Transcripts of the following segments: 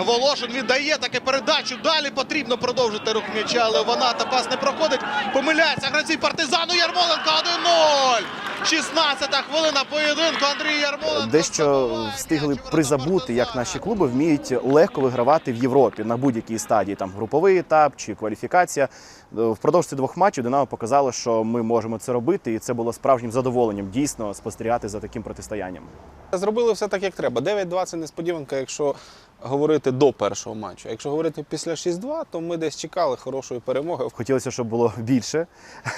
Волошин віддає таке передачу. Далі потрібно продовжити рух м'яча, але вона та пас не проходить. Помиляється гравці партизану Ярмоленко 1-0. 16-та хвилина поєдинку. Андрій Ярмоленко. Дещо встигли призабути, як наші клуби вміють легко вигравати в Європі на будь-якій стадії, там груповий етап чи кваліфікація. Впродовж цих двох матчів Динамо показало, що ми можемо це робити, і це було справжнім задоволенням дійсно спостерігати за таким протистоянням. Зробили все так, як треба. 9-2 це несподіванка, якщо говорити до першого матчу. Якщо говорити після 6-2, то ми десь чекали хорошої перемоги. Хотілося, щоб було більше.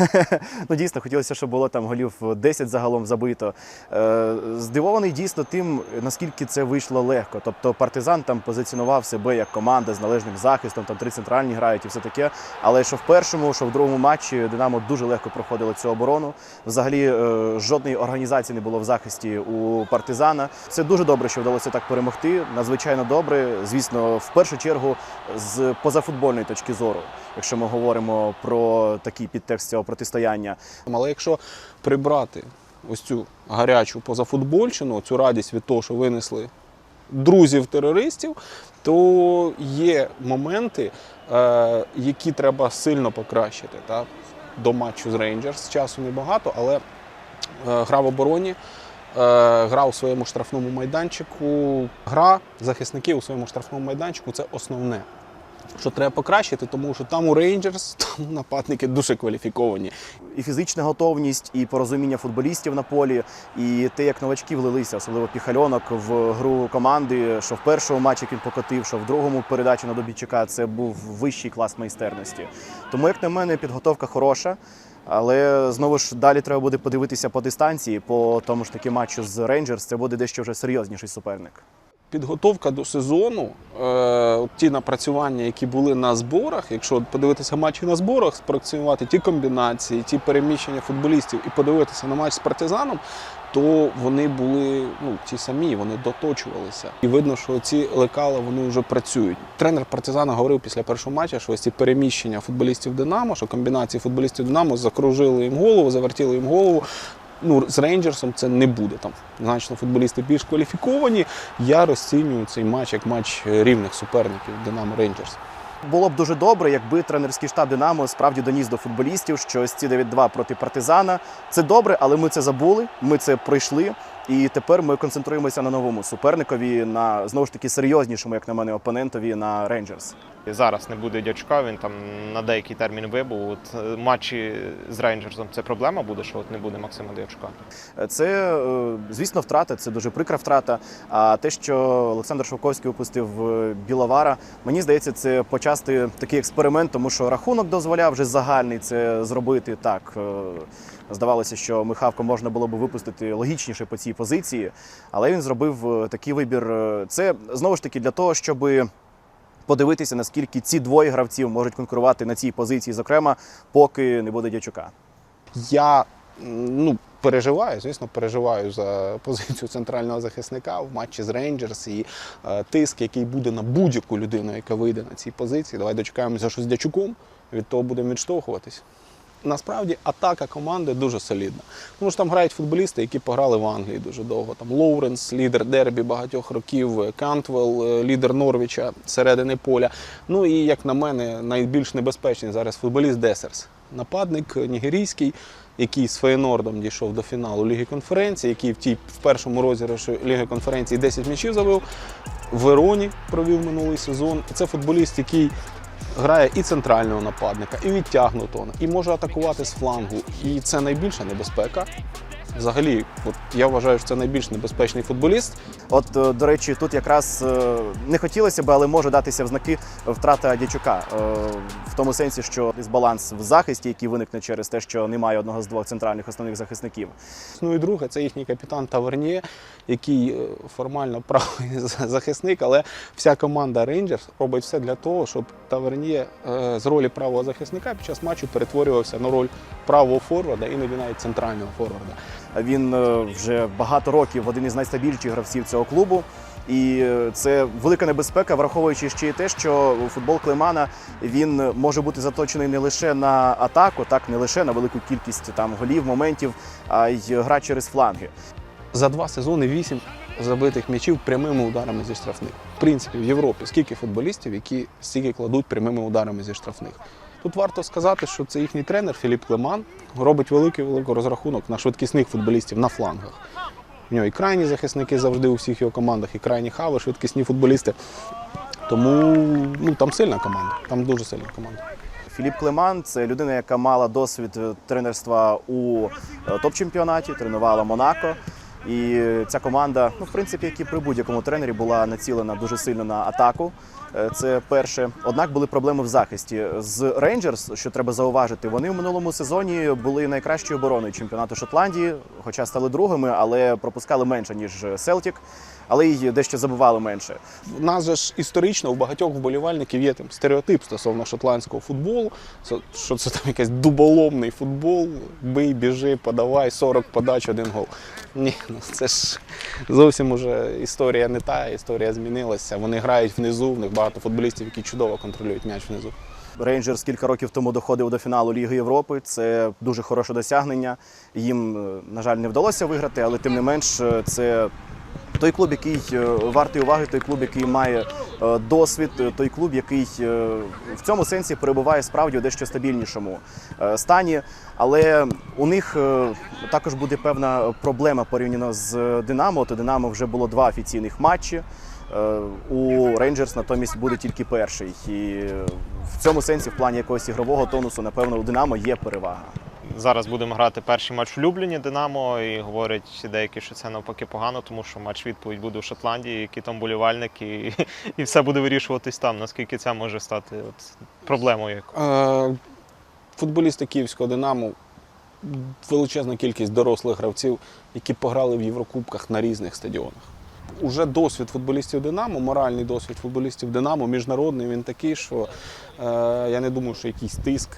ну дійсно, хотілося, щоб було там голів 10 загалом забито. Е, здивований дійсно тим, наскільки це вийшло легко. Тобто партизан там позиціонував себе як команда з належним захистом, там три центральні грають і все таке. Але що в першому, що в другому матчі Динамо дуже легко проходило цю оборону. Взагалі е, жодної організації не було в захисті у партизана. Це дуже добре, що вдалося так перемогти. Надзвичайно добре. Звісно, в першу чергу з позафутбольної точки зору, якщо ми говоримо про такий підтекст цього протистояння. Але якщо прибрати ось цю гарячу позафутбольщину, цю радість від того, що винесли друзів-терористів, то є моменти, е, які треба сильно покращити. Та? До матчу з Рейнджерс часу небагато, але е, гра в обороні. е, Гра у своєму штрафному майданчику, гра захисників у своєму штрафному майданчику це основне, що треба покращити, тому що там у Рейнджерс там нападники дуже кваліфіковані. І фізична готовність, і порозуміння футболістів на полі, і те, як новачки влилися, особливо Піхальонок в гру команди, що в першому матчі він покотив, що в другому передачі на Добійчука це був вищий клас майстерності. Тому, як на мене, підготовка хороша. Але знову ж далі треба буде подивитися по дистанції, по тому ж таки матчу з Рейнджерс. Це буде дещо вже серйозніший суперник. Підготовка до сезону, е, ті напрацювання, які були на зборах, якщо подивитися матчі на зборах, спрацювати ті комбінації, ті переміщення футболістів і подивитися на матч з партизаном, то вони були ну, ті самі, вони доточувалися. І видно, що ці лекала вони вже працюють. Тренер партизана говорив після першого матчу, що ось ці переміщення футболістів Динамо, що комбінації футболістів Динамо закружили їм голову, завертіли їм голову. Ну, з Рейнджерсом це не буде. Там значно футболісти більш кваліфіковані. Я розцінюю цей матч як матч рівних суперників Динамо Рейнджерс. Було б дуже добре, якби тренерський штаб Динамо справді доніс до футболістів, що ці 9-2 проти партизана. Це добре, але ми це забули. Ми це пройшли. І тепер ми концентруємося на новому суперникові, на знову ж таки серйознішому, як на мене, опонентові на Рейнджерс. Зараз не буде дячка, він там на деякий термін вибув. От е, матчі з Рейнджерсом це проблема буде, що от не буде Максима Дячка. Це, е, звісно, втрата, це дуже прикра втрата. А те, що Олександр Шовковський випустив е, Біловара, мені здається, це почасти такий експеримент, тому що рахунок дозволяв вже загальний це зробити так. Здавалося, що Михавко можна було б випустити логічніше по цій позиції, але він зробив е, такий вибір. Е, Це знову ж таки для того, щоб подивитися, наскільки ці двоє гравців можуть конкурувати на цій позиції, зокрема, поки не буде дячука. Я ну, переживаю, звісно, переживаю за позицію центрального захисника в матчі з Рейнджерс і е, тиск, який буде на будь-яку людину, яка вийде на цій позиції. Давай дочекаємося, що з дячуком, від того будемо відштовхуватись. Насправді атака команди дуже солідна. Тому що там грають футболісти, які пограли в Англії дуже довго. Там Лоуренс, лідер дербі багатьох років, Кантвелл, е, лідер Норвіча середини поля. Ну і як на мене, найбільш небезпечний зараз футболіст Десерс. Нападник нігерійський, який з Фейнордом дійшов до фіналу Ліги конференції, який в тій в першому розіграші Ліги конференції 10 м'ячів забив. В Вероні провів минулий сезон. Це футболіст, який грає і центрального нападника, і відтягнутого, і може атакувати з флангу. І це найбільша небезпека. Взагалі, от я вважаю, що це найбільш небезпечний футболіст. От, е, до речі, тут якраз е, не хотілося б, але може датися в знаки втрата дячука. Е, В тому сенсі, що дисбаланс в захисті, який виникне через те, що немає одного з двох центральних основних захисників. Ну і друге, це їхній капітан Таверніє, який формально правий захисник, але вся команда Рейнджерс робить все для того, щоб Таверніє з ролі правого захисника під час матчу перетворювався на роль правого форварда, іноді навіть центрального форварда. Він е, вже багато років один із найстабільніших гравців цього клубу. І е, це велика небезпека, враховуючи ще й те, що футбол Климана він може бути заточений не лише на атаку, так не лише на велику кількість там голів, моментів, а й гра через фланги. За два сезони вісім забитих м'ячів прямими ударами зі штрафних. В принципі, в Європі скільки футболістів, які стільки кладуть прямими ударами зі штрафних. Тут варто сказати, що це їхній тренер Філіп Клеман робить великий великий розрахунок на швидкісних футболістів на флангах. В нього і крайні захисники завжди у всіх його командах, і крайні хави, швидкісні футболісти. Тому ну, там сильна команда, там дуже сильна команда. Філіп Клеман це людина, яка мала досвід тренерства у е, топ-чемпіонаті, тренувала Монако. І ця команда, ну в принципі, як і при будь-якому тренері, була націлена дуже сильно на атаку. Е, Це перше. Однак були проблеми в захисті з Рейнджерс, що треба зауважити. Вони в минулому сезоні були найкращою обороною чемпіонату Шотландії, хоча стали другими, але пропускали менше ніж Селтік, але й дещо забували менше. У нас же ж історично у багатьох вболівальників є там стереотип стосовно шотландського футболу, що- це там якийсь дуболомний футбол, бий, біжи, подавай, 40 подач, один гол. Ні, ну це ж зовсім уже історія не та, історія змінилася. Вони грають внизу, в них багато футболістів, які чудово контролюють м'яч внизу. Рейнджерс кілька років тому доходив до фіналу Ліги Європи. Це дуже хороше досягнення. Їм, е, на жаль, не вдалося виграти, але тим не менш, е, це той клуб, який е, вартий уваги, той клуб, який має е, досвід, е, той клуб, який в цьому сенсі перебуває справді у дещо стабільнішому стані. Але у них також буде певна проблема порівняно з Динамо. То Динамо вже було два офіційних матчі. У Рейнджерс натомість буде тільки перший. І в цьому сенсі, в плані якогось ігрового тонусу, напевно, у Динамо є перевага. Зараз будемо грати перший матч в Любліні Динамо, і говорять деякі, що це навпаки погано, тому що матч відповідь буде в Шотландії, які там болівальники, і, і все буде вирішуватись там. Наскільки це може стати от, проблемою? Е, Футболісти Київського Динамо, величезна кількість дорослих гравців, які пограли в Єврокубках на різних стадіонах. Уже досвід футболістів Динамо, моральний досвід футболістів Динамо, міжнародний, він такий, що е, я не думаю, що якийсь тиск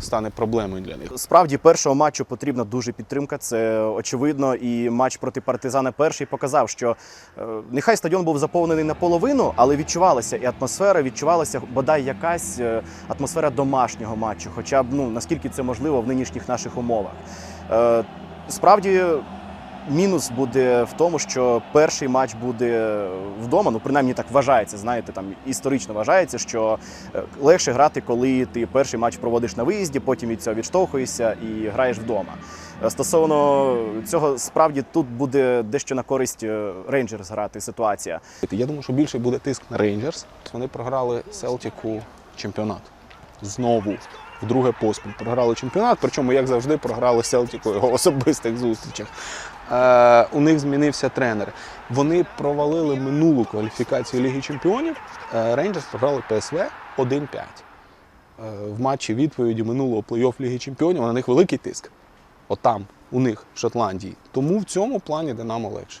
стане проблемою для них. Справді, першого матчу потрібна дуже підтримка. Це очевидно. І матч проти партизана перший показав, що е, нехай стадіон був заповнений наполовину, але відчувалася і атмосфера, відчувалася бодай якась е, атмосфера домашнього матчу, хоча б ну наскільки це можливо в нинішніх наших умовах. Е, Справді. Мінус буде в тому, що перший матч буде вдома. Ну, принаймні так вважається. Знаєте, там історично вважається, що е, легше грати, коли ти перший матч проводиш на виїзді, потім від цього відштовхуєшся і граєш вдома. Е, Стосовно цього, справді тут буде дещо на користь Рейнджерс грати ситуація. Я думаю, що більше буде тиск на Рейнджерс. Вони програли Селтіку чемпіонат. Знову. Вдруге поспіль програли чемпіонат, причому, як завжди, програли Селтіку його особистих зустрічах. Е, у них змінився тренер. Вони провалили минулу кваліфікацію Ліги Чемпіонів. Е, Рейнджерс програли ПСВ 1-5. Е, в матчі відповіді минулого плей-офф Ліги Чемпіонів на них великий тиск. Отам, у них, в Шотландії. Тому в цьому плані Динамо легше.